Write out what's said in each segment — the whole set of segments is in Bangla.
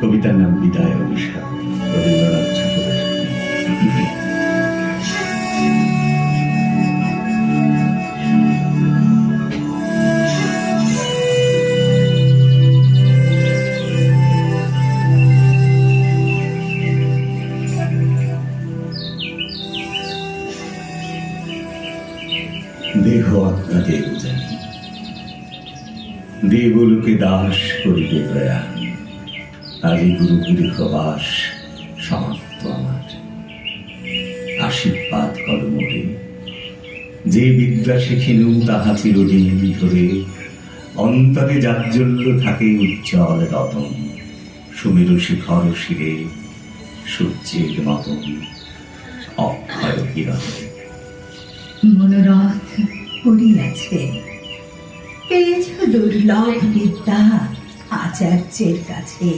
কবিতার নাম বিদায় অভিশাপ দেহ আত্মা দেব জানি দেবলোকে দাস করিবে প্রয়াণ আজি গুরুগুরি প্রবাস সমাপ্ত আমার। আশীর্বাদ কর মোরে যে বিদ্যা শিখিনু তাহা চিরদিন ধরে। অন্তরে জাজ্জল্য থাকে উজ্জ্বল রতন। সুমেরু শিখর শিরে সূর্যের মতন অক্ষয় কিরণ। মনোরথ পড়িয়াছে। পেয়েছ দুর্লভ বিদ্যা আচার্যের কাছে।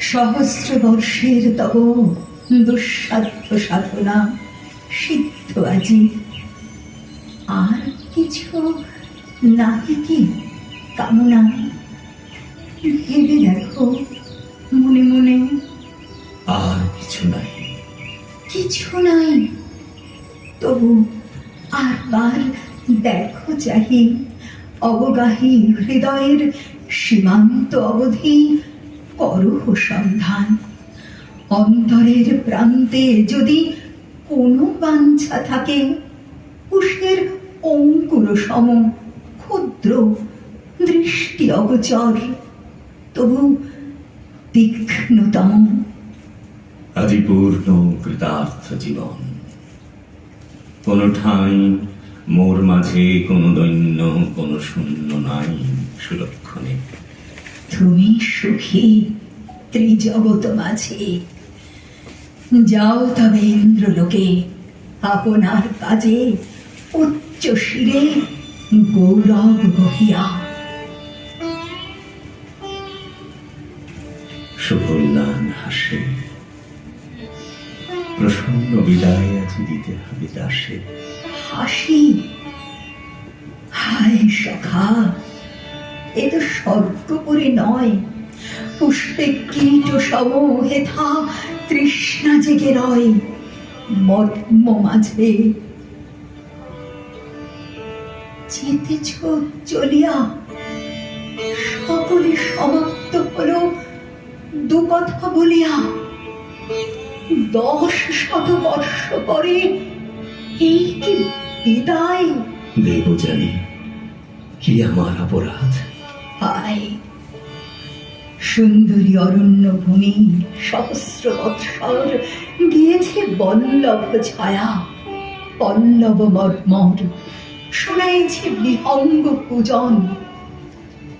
সহস্র বর্ষের তব দুঃসাধ্য সাধনা সিদ্ধ আজি। আর কিছু নাহি কি কামনা? ভেবে দেখো মনে মনে। আর কিছু নাই। কিছু নাই। তবু আরবার দেখো চাহি অবগাহী হৃদয়ের সীমান্ত অবধি করহ সন্ধান অন্তরের প্রান্তে যদি কোনো বাঞ্ছা থাকে কুশের অঙ্কুর সম ক্ষুদ্র দৃষ্টি অগচর, তবু তীক্ষ্ণতম। আজি পূর্ণ কৃতার্থ জীবন। কোন ঠাঁই মোর মাঝে কোনো দৈন্য, কোনো শূন্য নাই সুলক্ষণে। তুমি সুখী ত্রিজগত মাঝে। যাও তবে ইন্দ্রলোকে আপনার কাজে উচ্চ শিরে গৌরব বহিয়া। সুকল্যাণ হাসে। প্রসন্ন বিদায় আজি দিতে হবে দাসে। হাসি হায় সখা এ তো স্বর্গপুরে নয়। পুষ্পে কীট সম হেথা তৃষ্ণা জেগে রয়। মর্ম মাঝে। যেতেছ চলিয়া, সকলে সমাপ্ত হলো দু কথা বলিয়া। দশ শত বর্ষ পরে এই কি বিদায়? দেব জানি কি আমার অপরাধ? হায় সুন্দরী অরণ্য ভূমি সহস্র বৎসর গিয়েছে বল্লভ ছায়া পল্লব মর্মর, শোনাইছে বিহঙ্গ পূজন।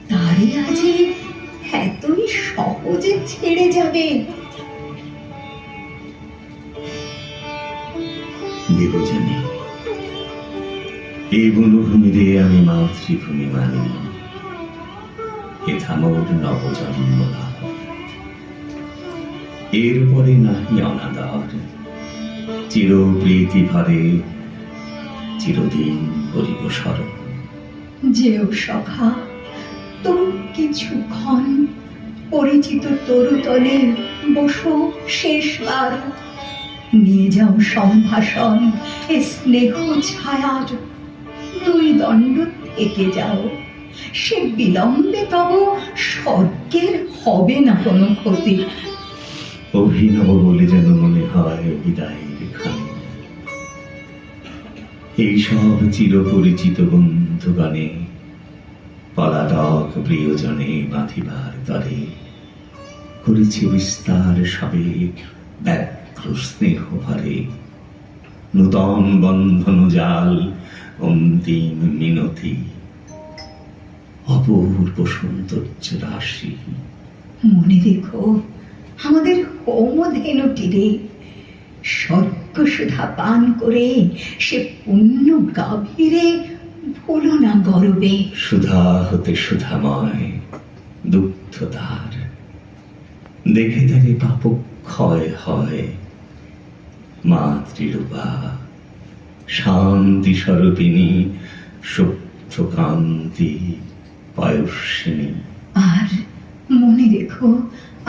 তারে আজি এতই সহজে ছেড়ে যাবে। এই বনভূমিরে আমি মাতৃভূমি মানি। মোর নবজন্ম এরপরে নাহি অনাদার। চির প্রীতি ভরে চিরদিন করিব স্মরণ। যেও সখা তুমি কিছুক্ষণ পরিচিত তরুতলে বসো শেষবার নিয়ে যাও সম্ভাষণ স্নেহ ছায়ার, দুই দণ্ড থেকে যাও। সে বিলম্বে তব স্বর্গের হবে না কোনো ক্ষতি। অভিনব বলে যেন মনে হয় বিদায়ের খানি এইসব চিরপরিচিত বন্ধুগণে, পলাতক প্রিয়জনে বাঁধিবার তরে করেছে বিস্তার সবে ব্যগ্র স্নেহ ভরে। নূতন বন্ধন জাল অন্তিম মিনতি অপূর্ব সৌন্দর্য রাশি মনে রেখো আমাদের হোমধেনুটিরে স্বর্গ সুধা পান করে সে পুণ্য গাভীরে ভুলো না গরবে। সুধা হতে সুধাময় দুগ্ধ তার। দেখে তারে পাপ ক্ষয় হয়। মাতৃরূপা শান্তি স্বরূপিণী কান্তি। পয়স্বিনী আর মনে রেখো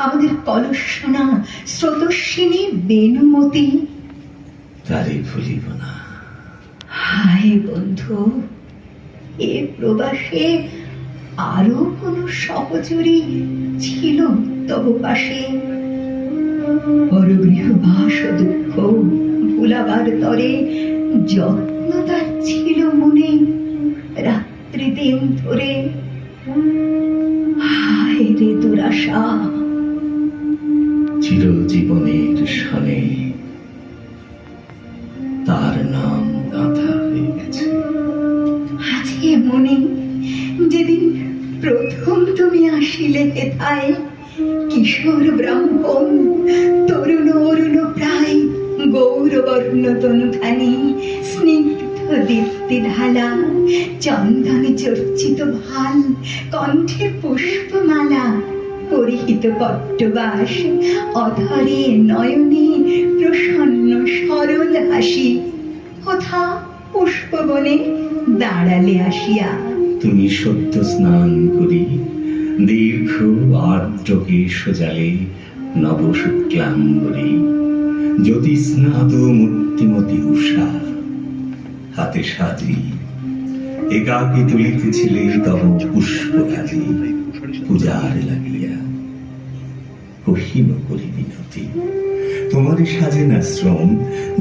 আমাদের কলসনা স্রোতস্বিনী বেনুমতি তারে ভুলিব না। হায় বন্ধু এ প্রবাসে আরও কোন সহচরী ছিল তব পাশে। পরগৃহবাস দুঃখ ভুলাবার তরে যত্ন তার ছিল মনে রাত্রি দিন ধরে হায় রে দুরাশা। চিরজীবনের সনে তার নাম গাঁথা হয়ে গেছে। আছে মনে যেদিন প্রথম তুমি আসিলে হেথায় কিশোর ব্রাহ্মণ তরুণ অরুণ প্রায় গৌরবর্ণ তনুখানি স্নিগ্ধ দীপ্তি ঢালা চন্দনে চর্চিত ভালো, কণ্ঠে পুষ্পমালা, পরিহিত পট্টবাস, অধরে নয়নে প্রসন্ন সরল হাসি কোথা পুষ্পবনে দাঁড়ালে আসিয়া। তুমি সত্য স্নান করি, দীর্ঘ আর্দ্রকে সজালে নব শুক্লাম্বরী জ্যোতিস্নাত মূর্তিমতি উষা হাতে সাজি। একাকে তুলিতেছিলে তব পুষ্পরাজি পূজার লাগিয়া। কহিন করি বিনতি তোমার সাজে না শ্রম,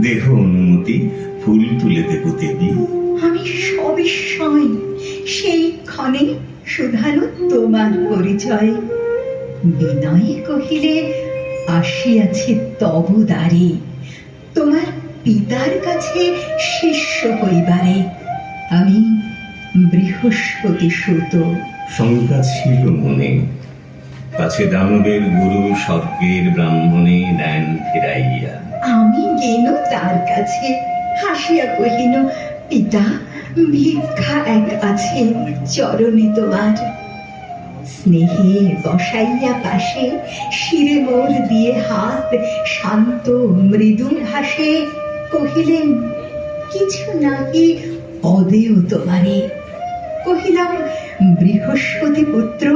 দেহ অনুমতি, ফুল তুলে দেব দেবী। আমি সবিস্ময় সেই ক্ষণে শুধালো তোমার পরিচয়। বিনয়ে কহিলে, আসিয়াছে তব দ্বারে, তোমার পিতার কাছে শিষ্য হইবারে। আমি বৃহস্পতি সুত। শঙ্কা ছিল মনে। পাছে দানবের গুরু স্বর্গের ব্রাহ্মণে দেন ফিরাইয়া। আমি গেল তার কাছে হাসিয়া কহিল পিতা ভিক্ষা এক আছে চরণে তোমার। স্নেহে বসাইয়া পাশে শিরে মোর দিয়ে হাত শান্ত মৃদু হাসে। কহিলেন, কিছু নাহি অদেয় তোমারে কহিলাম, বৃহস্পতি পুত্র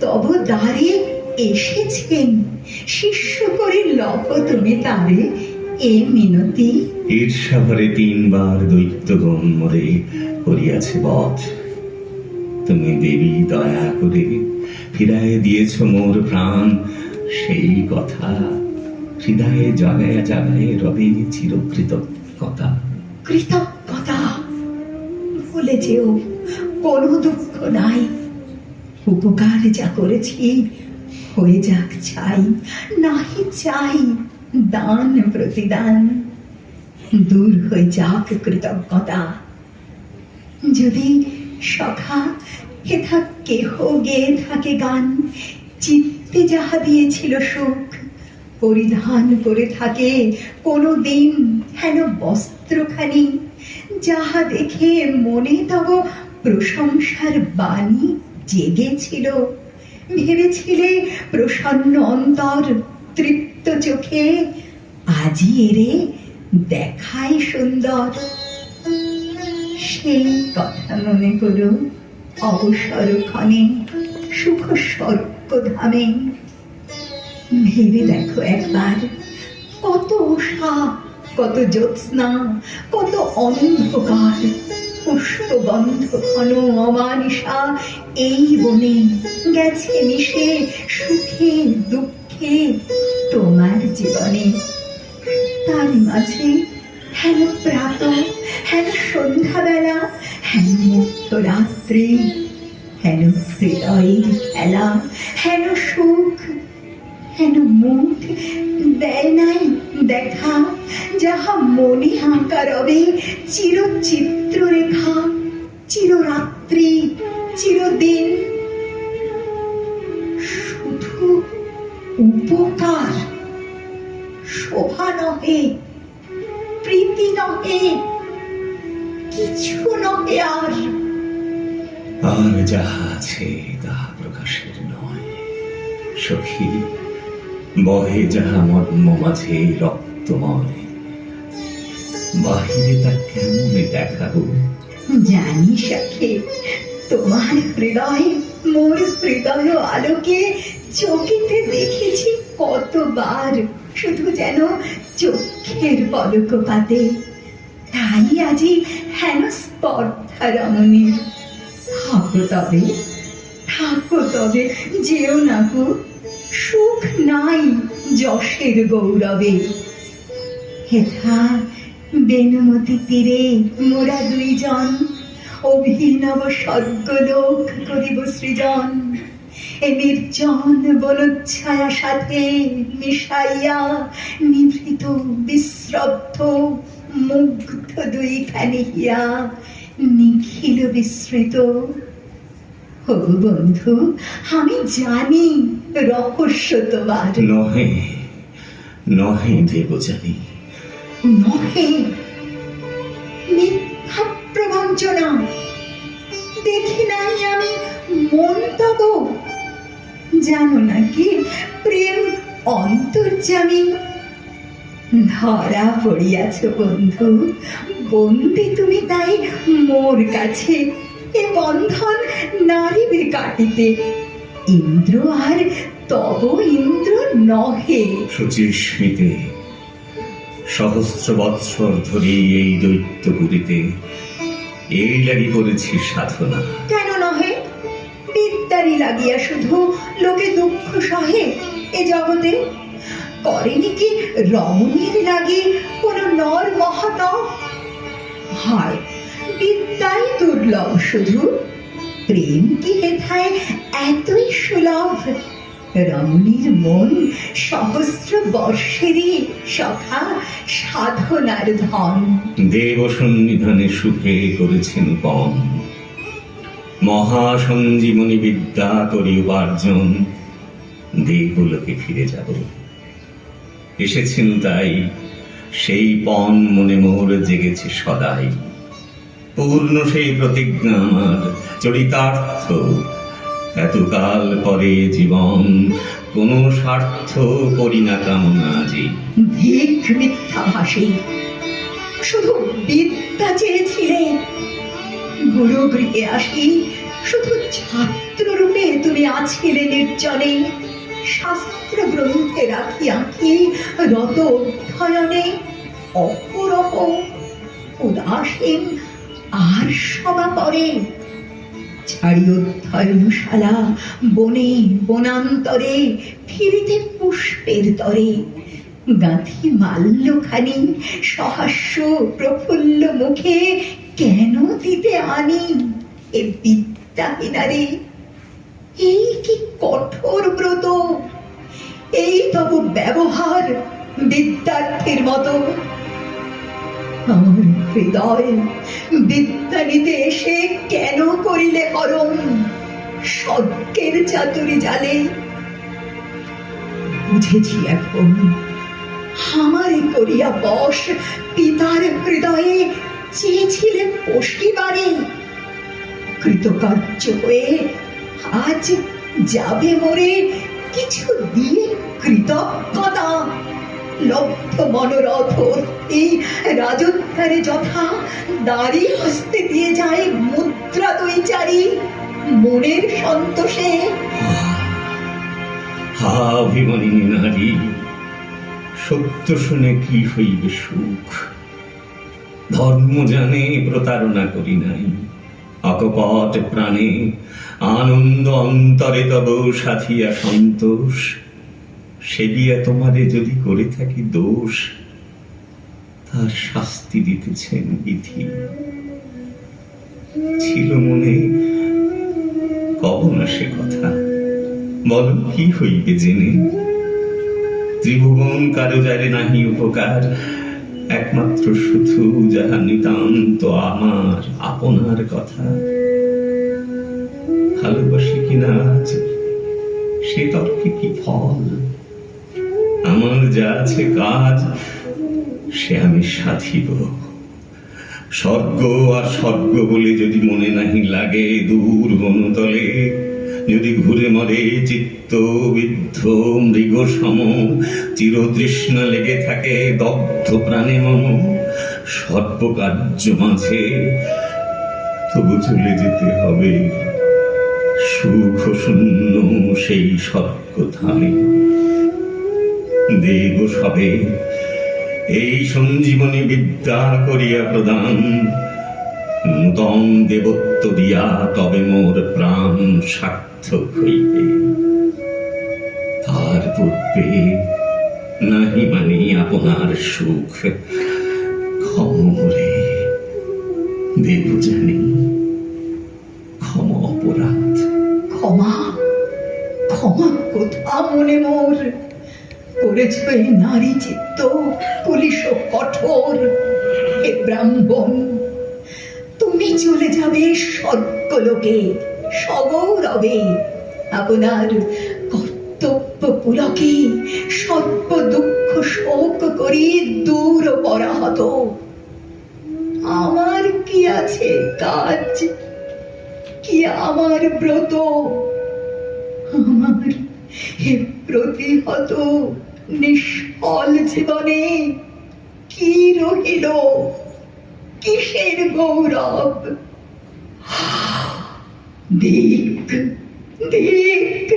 তব দ্বারে এসেছেন। শিষ্য করে লভ তুমি তারে এ মিনতি। ঈর্ষাভরে তিনবার দৈত্যগণ মরে করিয়াছে বধ। তুমি দেবী, দয়া করে ফিরায় দিয়েছ মোর প্রাণ, সেই কথা হৃদয়ে জাগায় জাগায় রবে চিরকৃতজ্ঞতা কৃতজ্ঞতা? ভুলে যেও কোনো দুঃখ নাই। উপকার যা করেছি হয়ে যাক চাই নাহি চাই দান প্রতিদান। দূর হয়ে যাক কৃতজ্ঞতা। যদি সখা হেথা কেহ গেয়ে থাকে গান চিত্তে যাহা দিয়েছিল সুখ পরিধান করে থাকে কোনো দিন হেন বস্ত্রখানি। যাহা দেখে মনে তব প্রশংসার বাণী জেগেছিল। ভেবেছিলে প্রসন্ন অন্তর তৃপ্ত চোখে, আজি এরে দেখাই সুন্দর। সেই কথা মনে করো অবসর ক্ষণে সুখ স্বর্গ ধামে ভেবে দেখো একবার। কত উষা, কত জ্যোৎস্না, কত অন্ধকার পুষ্পগন্ধ ঘন অমানিসা এই বনে গেছে মিশে সুখে, দুঃখে তোমার জীবনে। তার মাঝে হেন প্রাত, হেন সন্ধ্যাবেলা, হেন মুক্ত রাত্রি হেন হৃদয়ের খেলা, হেন সুখ হেন মুখ দেয় নাই? দেখা, যাহা মনে আঁকা রবে চিরচিত্র রেখা চিররাত্রি, চিরদিন। শুধু উপকার, শোভা নহে, প্রীতি নহে, কিছু নহে আর। আর যাহা আছে, তাহা প্রকাশের নয়। সখী বহে যাহা মর্ম মাঝে রক্তময়। বাহিরে তা কেমনে দেখাবো? জানি সখে, তোমার হৃদয়, মোর হৃদয় আলোকে চোখেতে দেখেছি কতবার, শুধু যেন চোখের পলকপাতে। তাই আজি হেন স্পর্ধা রমণীর। থাকো তবে থাকো তবে, যেও না গো। সুখ নাই যশের গৌরবে। হেথা বেনুমতি তীরে মোরা দুইজন, অভিনব স্বর্গলোক করিব সৃজন। এ নির্জন বনচ্ছায়া সাথে মিশাইয়া নিভৃত বিশ্রব্ধ মুগ্ধ দুইখানি হিয়া নিখিল বিস্মৃত। ও বন্ধু আমি জানি রহস্য তোমার নহে নহে দেবজানী নহে মিথ্যা প্রবঞ্চনা দেখি নাই আমি মন তব জানো নাকি প্রেম অন্তর্জামী। ধরা পড়িয়াছ বন্ধু বন্দি তুমি তাই মোর কাছে। এ বন্ধন নারিবে কাটিতে ইন্দ্র আর তব ইন্দ্র নহে। সুচিস্মিতে সহস্র বৎসর ধরে এই দৈত্যপুরীতে এই লাগি করেছি সাধনা। কেন নহে? বিদ্যারি লাগিয়া শুধু লোকে দুঃখ সহে এ জগতে। করেনি কি রমণীর লাগি কোন নর মহাতব হয় বিদ্যাই দুর্লভ শুধু। প্রেম কি হেথায় এতই সুলভ? রমণীর মন সহস্র বর্ষেরই সখা সাধনার ধন। দেব সন্নিধানে সুখে করেছেন কম। মহাসঞ্জীবনী বিদ্যা করি উপার্জন। দেবলোকে ফিরে যাব। এসেছেন তাই, সেই পণ মনে মোর জেগেছে সদাই। পূর্ণ সেই প্রতিজ্ঞা আমার, চরিতার্থ। এতকাল পরে জীবন, কোনো স্বার্থ করি না কামনা আজি। ভিক শুধু বিদ্যা চেয়েছিলে। গুরু গৃহে আসি, শুধু ছাত্র রূপে তুমি আছিলে নির্জনে। শাস্ত্র গ্রন্থে রাখি আঁকি রত অধ্যয়নে অপরহ উদাসীন আর সবা করে। ছাড়ি অধ্যয়নশালা বনে বনান্তরে, ফিরিতে পুষ্পের তরে। গাঁথি মাল্যখানি সহাস্য প্রফুল্ল মুখে কেন দিতে আনি এ বিদ্যাহীনারে এই কি কঠোর ব্রত? এই তব ব্যবহার বিদ্যার্থীর মতো। আমার হৃদয় বিদ্যা নিতে এসে কেন করিলে হরণ স্বর্গের চাতুরি জালে বুঝেছি এখন আমারে করিয়া বস, পিতার হৃদয়ে চেয়েছিলে পশিবারে কৃতকার্য হয়ে আজ যাবে মোরে কিছু দিয়ে কৃতজ্ঞতা। লব্ধ মনোরথ। এই রাজোদ্ধারে যথা দাড়ি হস্তে দিয়ে যায় মুদ্রা দৈচারি মনের সন্তোষে। হা অভিমানিনী নারী সত্য শুনে কি হইবে সুখ? ধর্ম জানে, প্রতারণা করি নাই। অকপট প্রাণে আনন্দ অন্তরে তব সাথিয়া সন্তোষ। সেবিয়া তোমারে যদি করে থাকি দোষ, তার শাস্তি দিতেছেন বিধি। ছিল মনে কব না সে কথা। বল, কি হইবে জেনে? ত্রিভুবন কারও যারে নাহি উপকার, একমাত্র শুধু যাহা নিতান্ত আমার, আপনার কথা। ভালোবাসি কিনা আজ, সে তর্কে কি ফল? আমার যা আছে কাজ, সে আমি সাধিব। স্বর্গ আর স্বর্গ বলে যদি মনে নাহি লাগে, দূর বনতলে যদি ঘুরে মরে চিত্ত বিদ্ধ মৃগ সম চিরতৃষ্ণা লেগে থাকে দগ্ধ প্রাণে মম সর্বকার্য মাঝে তবু চলে যেতে হবে সুখ শূন্য সেই স্বর্গ ধামে দেব সবে। এই সঞ্জীবনী বিদ্যা করিয়া প্রদান। নূতন দেবত্ব দিয়া তবে মোর প্রাণ সার্থক হইবে। তার পূর্বে নাহি মানি আপনার সুখ। ক্ষমরে দেব জানি, ক্ষম অপরাধ। ক্ষমা ক্ষমা কোথা মনে মোর। করেছ এই নারী চিত্ত, পুলিশ কঠোর। হে ব্রাহ্মণ, তুমি চলে যাবে স্বর্গলোকে, সগৌরবে। আপনার কর্তব্য পুলকে সর্ব দুঃখ শোক করি দূর পরাহত। আমার কি আছে কাজ? কি আমার ব্রত? আমার হে প্রতিহত। নিষ্ফল জীবনে কি রহিল? কিসের গৌরব? দিক দিক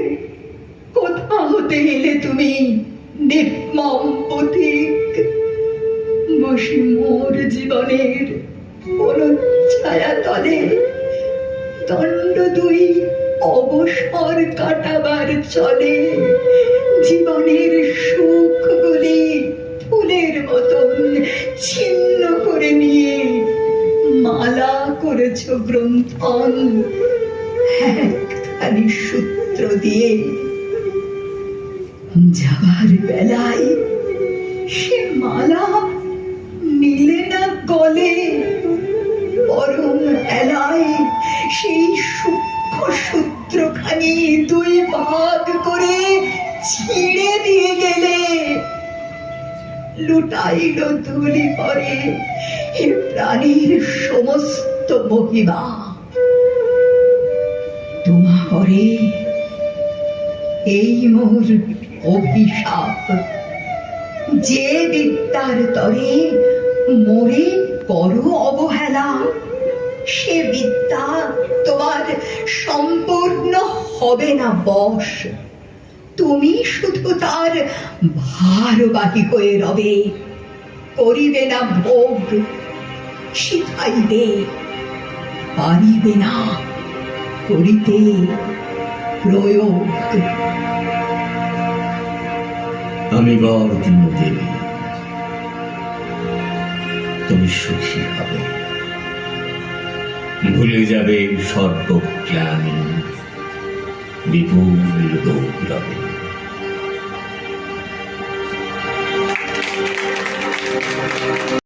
কোথা হতে এলে তুমি নির্মম পথিক বসে মোর জীবনের কোন ছায়া তলে দণ্ড দুই অবসর কাটাবার চলে, জীবনের সুখগুলি ফুলের মতন ছিন্ন করে নিয়ে মালা করেছ গ্রন্থন, একখানি সূত্র দিয়ে। যাবার বেলায় সে মালা নিলে না গলে পরম এলায় সেই সূক্ষ্ম সূত্রখানি দুই ভাগ করে ছিঁড়ে দিয়ে গেলে লুটাইল তুলি পরে এ প্রাণীর সমস্ত মহিমা। তোমা পরে এই মোর অভিশাপ। যে বিদ্যার তরে মোরে বড় অবহেলা। সে বিদ্যা তোমার সম্পূর্ণ হবে না বশ। তুমি শুধু তার ভারবাহী হয়ে রবে। করিবে না ভোগ শিখাইবে পারিবে না করিতে প্রয়োগ। আমি বর দিন দেবী। তুমি সুখী হবে। ভুলে যাবে সর্বজ্ঞানী। বিপুল গৌরবে।